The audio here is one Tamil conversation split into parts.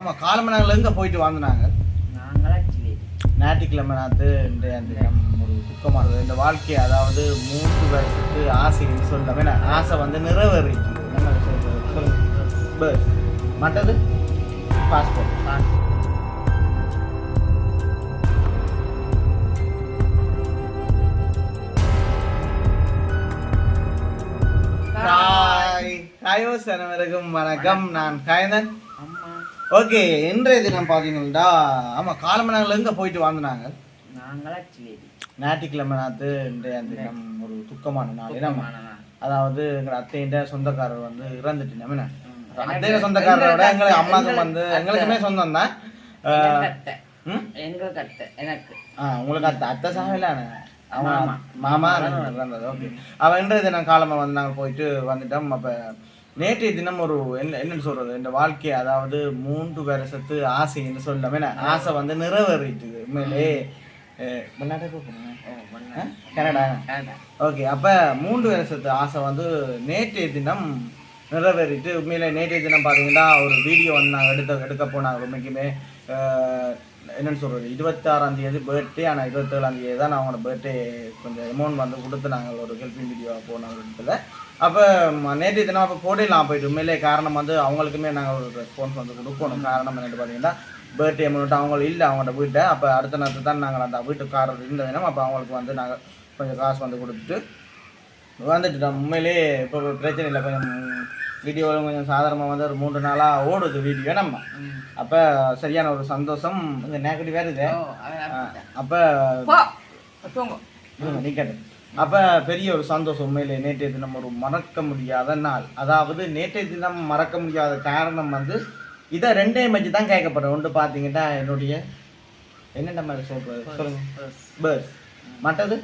ஆமாம் எங்கே போயிட்டு வாழ்ந்தாங்க ஞாயிற்றுக்கிழமை நாத்து இன்றைய அந்த ஒரு துக்கமானது இந்த வாழ்க்கை அதாவது மூன்று வருஷத்துக்கு ஆசைன்னு சொல்லவே நான் ஆசை வந்து நிறைவேறிச்சு. மற்றது? பாஸ்போர்ட் ஹாய் ஹாயோ சனவருக்கும் வணக்கம் நான் காயந்தன் அம்மா ஓகே இன்றைய தினம் பார்த்தீங்கன்னா ஆமாம் காலமணாங்கல எங்கே போயிட்டு வாழ்ந்தாங்க? நாங்களாச்சு ஞாயிற்றுக்கிழமை நாத்து இன்றைய தினம் ஒரு துக்கமான நாள் ஏன்னா அதாவது எங்க அத்தையிட்ட சொந்தக்காரர் வந்து இறந்துட்டு நம்ம என்ன அத்தையில சொந்தக்காரரை விட எங்களுக்கு அம்மாவுக்கு வந்து எங்களுக்குமே சொந்தம் தான். கத்தை ம்? எங்க கத்தை எனக்கு. ஆ உங்களுக்கு அத்தை. அத்தை சாகலான அவன் மாமா. இறந்தது ஓகே. அவன் இன்றைய தினம் காலமா வந்து நாங்கள் போயிட்டு வந்துட்டோம். அப்போ நேற்றைய தினம் ஒரு என்ன என்னன்னு சொல்றது? இந்த வாழ்க்கை அதாவது மூன்று வருஷத்து ஆசைன்னு சொல்லலாம் என்ன? ஆசை வந்து நிறைவேறிட்டு உண்மையிலே? கனடா. ஓகே அப்போ மூன்று வருஷத்து ஆசை வந்து நேற்றைய தினம் நிறைவேறிட்டு உண்மையில நேற்றைய தினம் பார்த்தீங்கன்னா ஒரு வீடியோ வந்து நாங்கள் எடுத்த எடுக்க போனாங்க. உண்மைக்குமே. என்னென்னு சொல்கிறது இருபத்தாறாம் தேதி பர்த்டே ஆனால் இருபத்தேழாம் தேதி தான் நான் அவங்களோட பர்த்டே கொஞ்சம் அமௌண்ட் வந்து கொடுத்து நாங்கள் ஒரு ஹெல்பிங் வீடியோவாக போன ஒரு இடத்துல. அப்போ நேற்று தினம் அப்போ போடலாம் போயிட்டு உண்மையிலே காரணம் வந்து அவங்களுக்குமே நாங்கள் ஒரு ரெஸ்பான்ஸ் வந்து கொடுக்கணும். காரணம் என்னென்னு பார்த்தீங்கன்னா பர்த்டே அமௌண்ட் அவங்க இல்லை அவங்களோட வீட்டை. அப்போ அடுத்த நேரத்தில் தான் நாங்கள் அந்த வீட்டுக்காரர் இருந்த தினம் அப்போ அவங்களுக்கு வந்து நாங்கள் கொஞ்சம் காசு வந்து கொடுத்துட்டு வந்துட்டுட்டோம். உண்மையிலே இப்போ பிரச்சனை இல்லை. கொஞ்சம் வீடியோவில் கொஞ்சம் சாதாரணமாக வந்து ஒரு மூன்று நாளாக ஓடுது வீடியோ நம்ம. அப்போ சரியான ஒரு சந்தோஷம் வருது ஓ, அவன் அப்படித்தான். அப்போ. நிற்கட்டு அப்போ பெரிய ஒரு சந்தோஷம் உண்மையிலே நேற்றைய தினம் ஒரு மறக்க முடியாத நாள். அதாவது நேற்றைய தினம் மறக்க முடியாத காரணம் வந்து இதை ரெண்டே மச்சு தான் கேட்கப்படும். ஒன்று பார்த்தீங்கன்னா என்னுடைய என்னென்ன மாதிரி சொல்கிறது சொல்லுங்க. பஸ், பஸ் மற்றது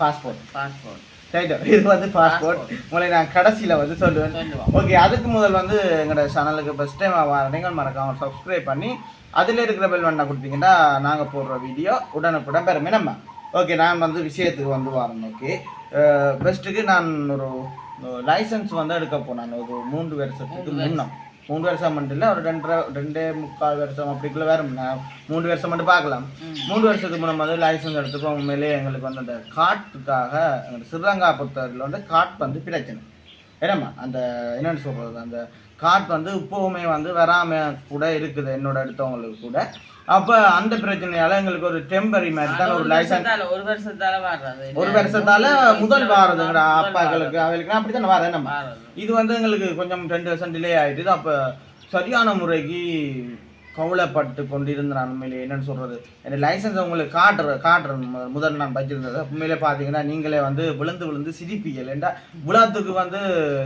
பாஸ்போர்ட் பாஸ்போர்ட். ரைட்டு இது வந்து பாஸ்போர்ட் உங்களை நான் கடைசியில் வந்து சொல்லுவேன். ஓகே அதுக்கு முதல் வந்து எங்களோட சேனலுக்கு ஃபஸ்ட் டைம் நீங்கள் மறக்காம சப்ஸ்கிரைப் பண்ணி அதில் இருக்கிற பெல் வண்டா கொடுத்தீங்கன்னா நாங்கள் போடுற வீடியோ உடனுக்குடன் பெருமை நம்ம ஓகே நான் வந்து விஷயத்துக்கு வந்து வரேன். ஓகே பெஸ்ட்டுக்கு நான் ஒரு லைசன்ஸ் வந்து எடுக்க போனேன் ஒரு மூன்று வருஷத்துக்கு முன்னம். மூன்று வருஷம் மட்டும் இல்லை ஒரு ரெண்டரை ரெண்டே முக்கால் வருஷம் அப்படிக்குள்ள வேற மூன்று வருஷம் மட்டும் பார்க்கலாம். ம். மூன்று வருஷத்துக்கு முன்ன வந்து லைசன்ஸ் எடுத்துக்கோ உண்மையிலேயே எங்களுக்கு வந்து அந்த காட்டுக்காக எங்களுக்கு ஸ்ரீலங்கா பொறுத்தவரையில் வந்து காட் வந்து பிரச்சனை. ஏன்னாம்மா அந்த என்னன்னு சொல்றது அந்த காட் வந்து இப்போவுமே வந்து வராம கூட இருக்குது என்னோட எடுத்தவங்களுக்கு கூட அப்போ அந்த பிரச்சனையால எங்களுக்கு ஒரு டெம்பரரி மாதிரி தான் ஒரு லைசன்ஸ் ஒரு வருஷத்தால வர்றது. ஒரு வருஷத்தால முதல் வாரதுங்கிற அப்பாக்களுக்கு அவங்களுக்கு அப்படித்தானே வரேன் நம்ம. இது வந்து எங்களுக்கு கொஞ்சம் ரெண்டு வருஷம் டிலே ஆயிடுது அப்போ சரியான முறைக்கு கவலைப்பட்டு கொண்டிருந்த நான் உண்மையிலே என்னன்னு சொல்றது? என் லைசன்ஸ் உங்களுக்கு காட்டுற காட்டுறேன். மு- முதல்ல நான் வச்சிருந்தது உண்மையிலே பார்த்தீங்கன்னா நீங்களே வந்து விழுந்து விழுந்து சிரிப்பீங்கள் ஏண்டா உலகத்துக்கு வந்து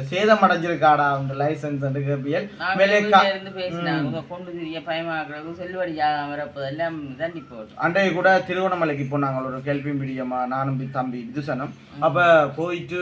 சேதம் அடைஞ்சிருக்காடா அந்த லைசன்ஸ் கேப்பியல் நான் உண்மையிலே வெளியில கா- இருந்து பேசினாங்க. கொண்டு திரிய பயமாக்குறது, செல்வடியாக வரப்போ எல்லாம் தண்டி போடும். அன்றைய கூட திருவண்ணாமலைக்கு போனாங்க. ஒரு கேள்வி மீடியமா நானும் தம்பி விதுசனம் அப்ப போயிட்டு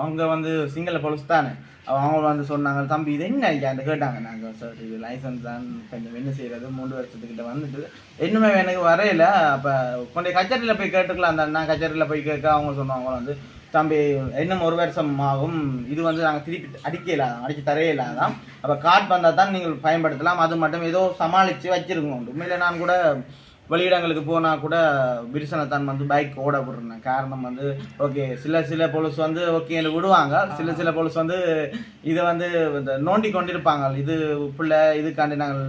அங்க வந்து சிங்கள போலீஸ் தானே? அவங்க வந்து சொன்னாங்க தம்பி இதை என்ன அந்த கேட்டாங்க. நாங்கள் சார் இது லைசன்ஸ் தான். கொஞ்சம் என்ன செய்யறது? மூணு வருஷத்துக்கிட்ட வந்துட்டு இன்னுமே எனக்கு வரையில. அப்போ கொஞ்சம் கச்சேரியில் போய் கேட்டுக்கலாம். அந்த நான் கச்சேரியில் போய் கேட்க அவங்க சொன்னாங்க வந்து தம்பி இன்னும் ஒரு வருஷம் ஆகும். இது வந்து நாங்கள் திருப்பி அடிக்க இல்லாதான் அடிச்சு தரையே இல்லாதான் அப்போ கார்டு வந்தால் தான் நீங்கள் பயன்படுத்தலாம். அது மட்டும் ஏதோ சமாளித்து வச்சிருக்கணும். உண்மையில் நான் கூட வெளியிடங்களுக்கு போனால் கூட விரிசனத்தான் வந்து பைக் ஓட விடுறேன். காரணம் வந்து ஓகே சில சில போலீஸ் வந்து ஓகே விடுவாங்க. சில சில போலீஸ் வந்து இதை வந்து இந்த நோண்டி கொண்டிருப்பாங்க. இது பிள்ளை இதுக்காண்டி நாங்கள்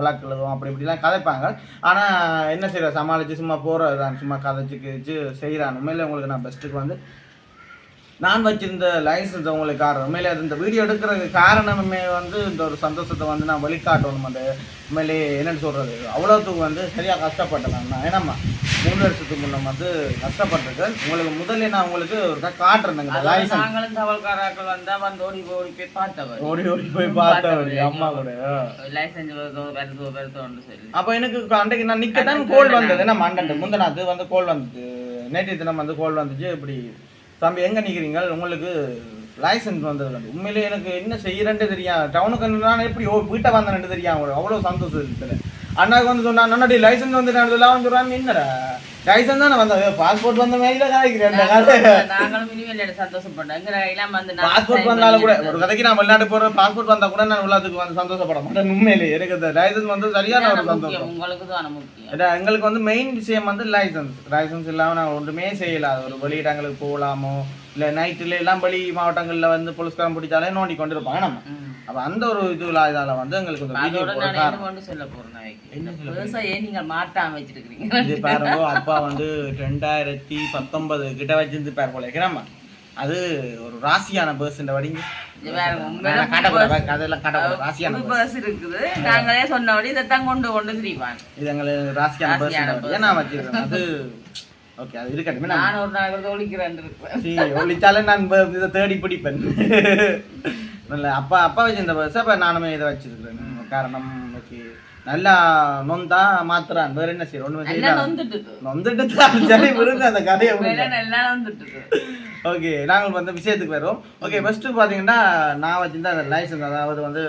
விளக்கு எழுதுவோம் அப்படி இப்படிலாம் கதைப்பாங்க. ஆனால் என்ன செய்யற சமாளித்து சும்மா போகிறதான் சும்மா கதைச்சு கிழிச்சு செய்கிறான் உண்மையிலே உங்களுக்கு நான் பெஸ்ட்டுக்கு வந்து நான் வச்சிருந்த லைசன்ஸ் உங்களுக்கு காரணம். உண்மையிலே அது இந்த வீடியோ எடுக்கிறதுக்கு காரணமே வந்து இந்த ஒரு சந்தோஷத்தை வந்து நான் வெளிக்காட்டணும் அந்த உண்மையிலே என்னன்னு சொல்றது? அவ்வளோத்துக்கு வந்து சரியாக கஷ்டப்பட்டேன் நான். ஏன்னாம்மா மூணு வருஷத்துக்கு முன்ன வந்து கஷ்டப்பட்டிருக்கேன். உங்களுக்கு முதல்ல நான் உங்களுக்கு ஒரு காட்டுறேன் லைசன்ஸ் நாங்களும் தவழ்காராக்கள் வந்தா வந்து ஓடி ஓடி போய் பார்த்தவர். ஓடி ஓடி போய் பார்த்தவர் அம்மா கூட. லைசன்ஸ் வருதோ, வருதோ, சொல்லி. அப்போ எனக்கு அன்றைக்கு நான் நிற்க தான் கோல் வந்தது. நம்ம அண்டன் முந்தனாத்து வந்து கோல் வந்தது. நேற்று தினம் வந்து கோல் வந்துச்சு. இப்படி தம்பி எங்கே நிற்கிறீங்க உங்களுக்கு லைசன்ஸ் வந்தது வந்து உண்மையிலே எனக்கு என்ன செய்யறேன்ட்டு தெரியும் டவுனுக்கு நான் எப்படி ஓ வீட்டை வந்தேன்ட்டு தெரியும் அவ்வளோ அவ்வளோ சந்தோஷம் இருக்குது அண்ணாக்கு வந்து சொன்னா நன்னடி லைசன்ஸ் வந்து நான் அவன் சொல்கிறான் என்னடா? லைசன்ஸ் தானே வந்த பாஸ்போர்ட் வந்த மாதிரி தான் நாங்களும் இனிமேல் சந்தோஷப்பட்டோம். எங்க வந்து பாஸ்போர்ட் வந்தாலும் கூட ஒரு கதைக்கு நான் வெளிநாடு போற பாஸ்போர்ட் வந்தா கூட நான் உள்ளத்துக்கு வந்து சந்தோஷப்பட மாட்டேன். உண்மையிலே எனக்கு இந்த லைசன்ஸ் வந்து சரியான ஒரு சந்தோஷம். முக்கியம் உங்களுக்கு தான் முக்கியம். ஏன்னா, எங்களுக்கு வந்து மெயின் விஷயம் வந்து லைசன்ஸ் லைசன்ஸ் இல்லாம நாங்கள் ஒன்றுமே செய்யல. ஒரு வெளியிடங்களுக்கு போகலாமோ இல்லை நைட்டுல எல்லாம் வெளி மாவட்டங்கள்ல வந்து போலீஸ்காரன் பிடிச்சாலே நோண்டி கொண்டு இருப்பாங்க நம்ம. அப்ப அந்த ஒரு இதுல இதால வந்து எங்களுக்கு இந்த வீடியோ அதோட போட நான் காரணம் என்ன கொண்டு சொல்ல போறேன் நீங்க மாட்டாம வச்சிருக்கீங்க இது பாருங்க அப்பா வந்து ரெண்டாயிரத்தி பத்தொன்பது கிட்ட வச்சிருந்து பேர் போல இருக்கிறாமா அது ஒரு ராசியான பர்ஸ் இந்த வடிங்க நாங்களே சொன்னபடி இதைத்தான் கொண்டு கொண்டு திரிவாங்க. இது எங்களுக்கு ராசியான பர்ஸ் அது ஓகே அது இருக்கட்டும் நான் ஒரு நாள் ஒழிக்கிறேன் ஒளிச்சாலே நான் இதை தேடி பிடிப்பேன். நல்ல அப்பா அப்பா வச்சிருந்த பஸ் அப்ப நானுமே இதை வச்சிருக்கிறேன். காரணம் ஓகே நல்லா நொந்தா மாத்துறான். வேற என்ன செய்ய ஒண்ணுமே நல்லா செய்யலாம் நொந்துட்டு தான் சரி விடுங்க அந்த கதையை ஓகே நாங்கள் வந்து விஷயத்துக்கு வருவோம். ஓகே ஃபர்ஸ்ட் பாத்தீங்கன்னா நான் வச்சிருந்த அந்த லைசன்ஸ் அதாவது வந்து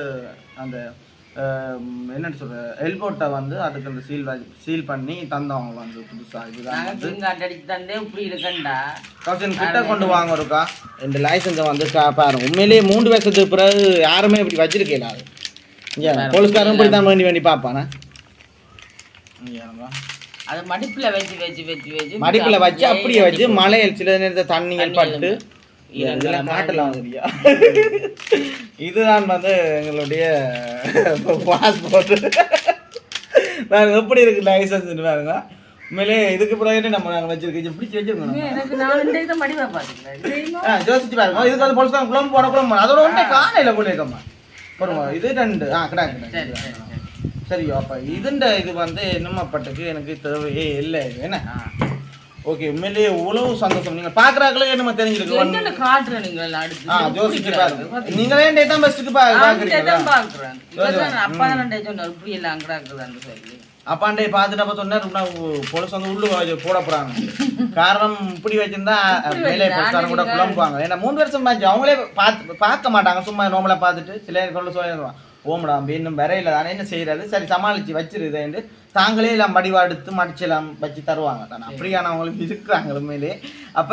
அந்த என்னன்னு சொல்ற? எல்போட்டை வந்து அதுக்கு அந்த சீல் சீல் பண்ணி தந்தவங்க வந்து புதுசா இதுதான் அடிச்சு தந்தே இப்படி இருக்கண்டா கௌசன் கிட்ட கொண்டு வாங்க இருக்கா இந்த லைசன்ஸை வந்து பாருங்க. உண்மையிலேயே மூன்று வருஷத்துக்கு பிறகு யாருமே இப்படி வச்சிருக்கல அது. போலீஸ்காரன் இப்படி தான் வேண்டி வேண்டி பார்ப்பானே. அது மடிப்புல வச்சு வச்சு வச்சு வச்சு மடிப்புல வச்சு அப்படியே வச்சு மலையில் சில நேரத்தில் தண்ணிகள் பட்டு இதெல்லாம் காட்டலாம் சரியா இதுதான் வந்து எங்களுடைய பாஸ்போர்ட் பாருங்க எப்படி இருக்கு லைசன்ஸ் பாருங்க. உண்மையிலே இதுக்கு பிறகு நம்ம நாங்கள் வச்சிருக்கோம்? பிடிச்சி வச்சிருக்கோம் ஆ யோசிச்சு பாருங்க. இதுக்கு வந்து பொலிஸ்காரன் குழம்பு போட குழம்பு. அதோட ஒன்றே காலையில் போலிருக்கம்மா போடுமா? இது ரெண்டு. ஆ கிடாங்க சரி சரி சரி. சரி அப்போ இதுண்ட இது வந்து என்னமாப்பட்டக்கு எனக்கு தேவையே இல்லை. இது என்ன. ஓகே உண்மையிலேயே உழவு சந்தோஷம். நீங்கள் பார்க்குறாங்களே என்னமா தெரிஞ்சிருக்கு. என்னென்ன காட்டுறேன் நீங்கள் அடுத்து ஆ ஜோசிச்சு பாருங்க. நீங்களே டே தான் பெஸ்ட்டுக்கு பா பார்க்குறீங்களா தான் பாக்குறேன். இப்பதான் அப்பா தான் சொன்னார். இப்படி எல்லாம் அங்கடாக்குதான்னு சொல்லி அப்பாண்டே பார்த்துட்டு அப்போ சொன்னார் பொலிஸ் வந்து உள்ளு போட போறாங்க. காரணம் இப்படி வச்சிருந்தா மேலே பொலிஸ்காரன் கூட குழம்புவாங்க. ஏன்னா மூணு வருஷம் அவங்களே பார்த்து பார்க்க மாட்டாங்க. சும்மா நோமலா பார்த்துட்டு சில சொல்லிடுவான் ஓமடா இன்னும் வரையில தானே என்ன செய்யறது? சரி சமாளிச்சு வச்சிருது தாங்களே எல்லாம் வடிவா எடுத்து மடிச்சு எல்லாம் வச்சு தருவாங்க. தானே? அப்படியானவங்களுக்கு இருக்கிறாங்க உண்மையிலே. அப்ப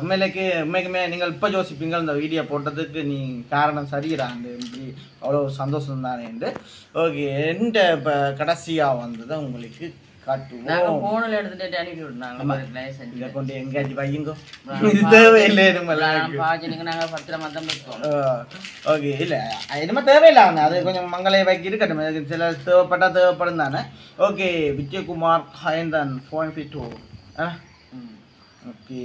உண்மையிலேக்கு உண்மைக்குமே நீங்கள் இப்ப யோசிப்பீங்க இந்த வீடியோ போட்டதுக்கு நீ காரணம் சரிடா அந்த இப்படி அவ்வளோ சந்தோஷம் தானே ஓகே எந்த இப்போ கடைசியா வந்ததை உங்களுக்கு? நாங்க காட்டுவோம் போன்ல எடுத்துட்டு அனுப்பி லைசன்ஸ் இதை கொண்டு எங்கேயாச்சும் வையுங்க இது தேவையில்லை நம்மளாம் பாஜனுக்கு நாங்க பத்திரமா தான் ஓகே. இல்ல என்னமோ தேவையில்லை அவனு அது கொஞ்சம் மங்கள வைக்க இருக்கட்டும். சில தேவைப்பட்டா தேவைப்படும் தானே. ஓகே விஜயகுமார் ஹயந்தன் ஃபோன் ஃபி டூ ம். ஓகே.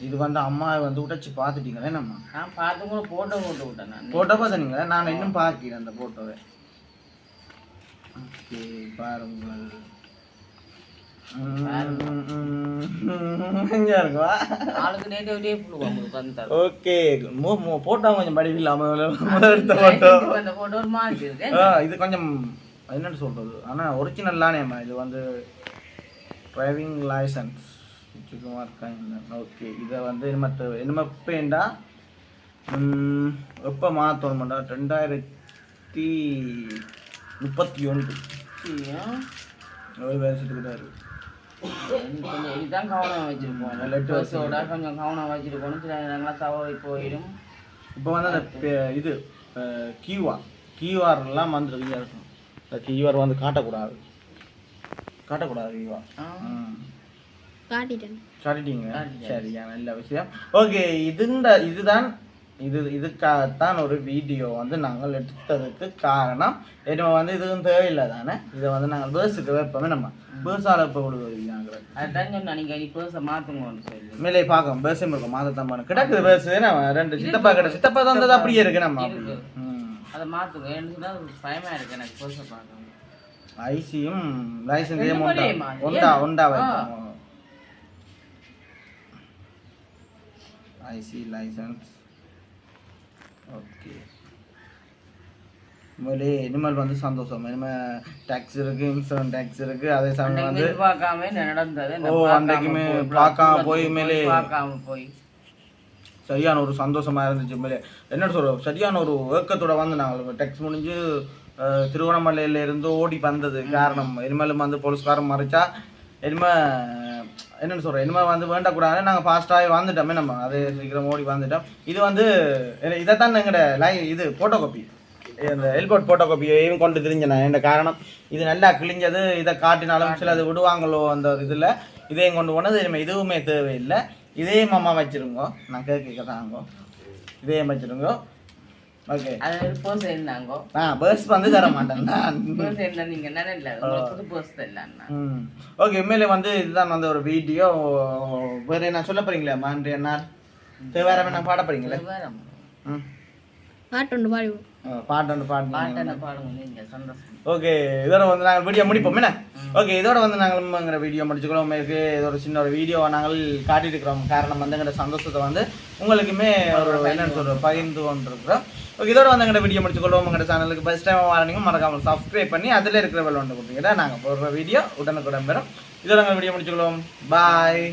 இது வந்து அம்மா வந்து உடைச்சு பார்த்துட்டீங்களே நம்ம? நான் பார்த்து கூட போட்டோ போட்டு விட்டேன் நான். போட்டோ பார்த்தீங்களா நான் இன்னும் பார்க்கிறேன் அந்த போட்டோவை ஓகே பாருங்கள். ஓகே போட்டோ கொஞ்சம் எடுத்த போட்டோ இருக்கு. ஆ இது கொஞ்சம் என்னன்னு சொல்றது? ஆனால் ஒரிஜினல்லானேம்மா இது வந்து டிரைவிங் லைசன்ஸ் ஓகே இதை வந்து என்ன எப்பேண்டா எப்போ மாற்றணுமாண்டா ரெண்டாயிரத்தி முப்பத்தி ஒன்று. ஒரு வருஷத்துக்கு தான் இருக்கு. கொஞ்சம் இதுதான் கவனம் வச்சிருப்போம் லெட்டு பஸ்ஸோட கொஞ்சம் கவனம் வச்சிருக்கணும் சில நேரங்களா தவறி போயிடும் இப்போ வந்து அந்த இது கியூஆர் கியூஆர்லாம் வந்துருக்கு இருக்கும் இந்த கியூஆர் வந்து காட்டக்கூடாது காட்டக்கூடாது கியூஆர். காட்டிட்டேன் காட்டிட்டீங்க. சரியா நல்ல விஷயம் ஓகே இதுந்த இதுதான் இது இதுக்காகத்தான் ஒரு வீடியோ வந்து நாங்கள் எடுத்ததுக்கு காரணம் என்ன வந்து இதுவும் தேவையில்லை தானே இதை வந்து நாங்கள் பேர்ஸுக்கு வைப்போமே நம்ம. பேர்ஸால் இப்போ நாங்கள். அதுதான் சொன்னா நீ பேச மாத்துங்கன்னு சொல்லி. மேலே பார்க்கும் பேர்ஸும் இருக்கும் மாதத்தான் பண்ண கிடக்குது பேர்ஸ் நம்ம ரெண்டு சித்தப்பா கிட்ட சித்தப்பா தந்தது அப்படியே இருக்கு நம்ம. அதை மாத்துங்க. ஏன்னு சொன்னா அது பயமா இருக்கு எனக்கு பேச பார்க்கணும் ஐசியும் லைசன்ஸையும்? உண்டா ஆ. வைப்போம். ஐசி லைசன்ஸ் ஓகே உண்மையிலே இனிமேல் வந்து சந்தோஷம். இனிமேல் டேக்ஸ் இருக்கு இன்சூரன்ஸ் டேக்ஸ் இருக்கு. அதே சமயம் வந்து பார்க்காம நடந்தது? ஓ, அன்னைக்குமே பார்க்காம போய் மேலே- பார்க்காம போய். சரியான ஒரு சந்தோஷமா இருந்துச்சு உண்மையிலே என்ன சொல்ற சரியான ஒரு ஏக்கத்தோட வந்து நாங்கள் டெக்ஸ் முடிஞ்சு திருவண்ணாமலையில இருந்து ஓடி வந்தது காரணம். இனிமேலும் வந்து போலீஸ்காரன் மறைச்சா இனிமே என்னென்னு சொல்கிறோம் இனிமேல் வந்து வேண்டக்கூடாது நாங்கள் ஃபாஸ்ட்டாகவே வந்துட்டோமே நம்ம. அது சீக்கிரம் ஓடி வந்துட்டோம். இது வந்து இதைத்தான் எங்களோட லை இது ஃபோட்டோ காப்பி இந்த எல்போர்ட் ஃபோட்டோ காப்பியையும் கொண்டு தெரிஞ்ச நான் காரணம்? இது நல்லா கிழிஞ்சது இதை காட்டினாலும் சில அது விடுவாங்களோ அந்த இதில். இதையும் கொண்டு போனது இனிமேல் இதுவுமே தேவையில்லை. இதே மாமா வச்சுருங்கோ. நான் கேட்க தாங்கோ இதே வச்சுருங்கோ. ஓகே அது ஒரு போஸ் இருந்தாங்கோ? ஆ பர்ஸ் வந்து தர மாட்டேன் போஸ் இருந்தா நீங்க புது போஸ் இல்லைன்னா ஓகே உண்மையிலே வந்து இதுதான் வந்து ஒரு வீடியோ வேறு என்ன சொல்ல போறீங்களா மாண்டி அண்ணா வேற என்ன பாட போறீங்களே? ம். பாட்டு ஒன்று பாடுவோம் ஆ, பாட்டு பாடுங்க நீங்க சந்தோஷம். ஓகே இதோட வந்து நாங்கள் வீடியோ முடிப்போம் என்ன? ஓகே இதோட வந்து நாங்கள் வீடியோ முடிச்சுக்கிறோம். உங்களுக்கு இது ஒரு சின்ன ஒரு வீடியோ நாங்கள் காட்டிட்டு இருக்கிறோம். காரணம் வந்து எங்களோட சந்தோஷத்தை வந்து உங்களுக்குமே ஒரு என்னன்னு சொல்கிறோம் பகிர்ந்து கொண்டிருக்கிறோம் ஓகே இதோட வந்து எங்களோட வீடியோ முடிச்சுக்கொள்வோம். எங்களோட சேனலுக்கு ஃபஸ்ட் டைம் வரீங்க மறக்காமல் சப்ஸ்கிரைப் பண்ணி அதில் இருக்கிற வெள்ள வந்து கொடுத்தீங்கன்னா நாங்கள் போடுற வீடியோ உடனுக்குடன் பெறும். இதோட எங்கள் வீடியோ முடிச்சுக்கொள்வோம். பாய்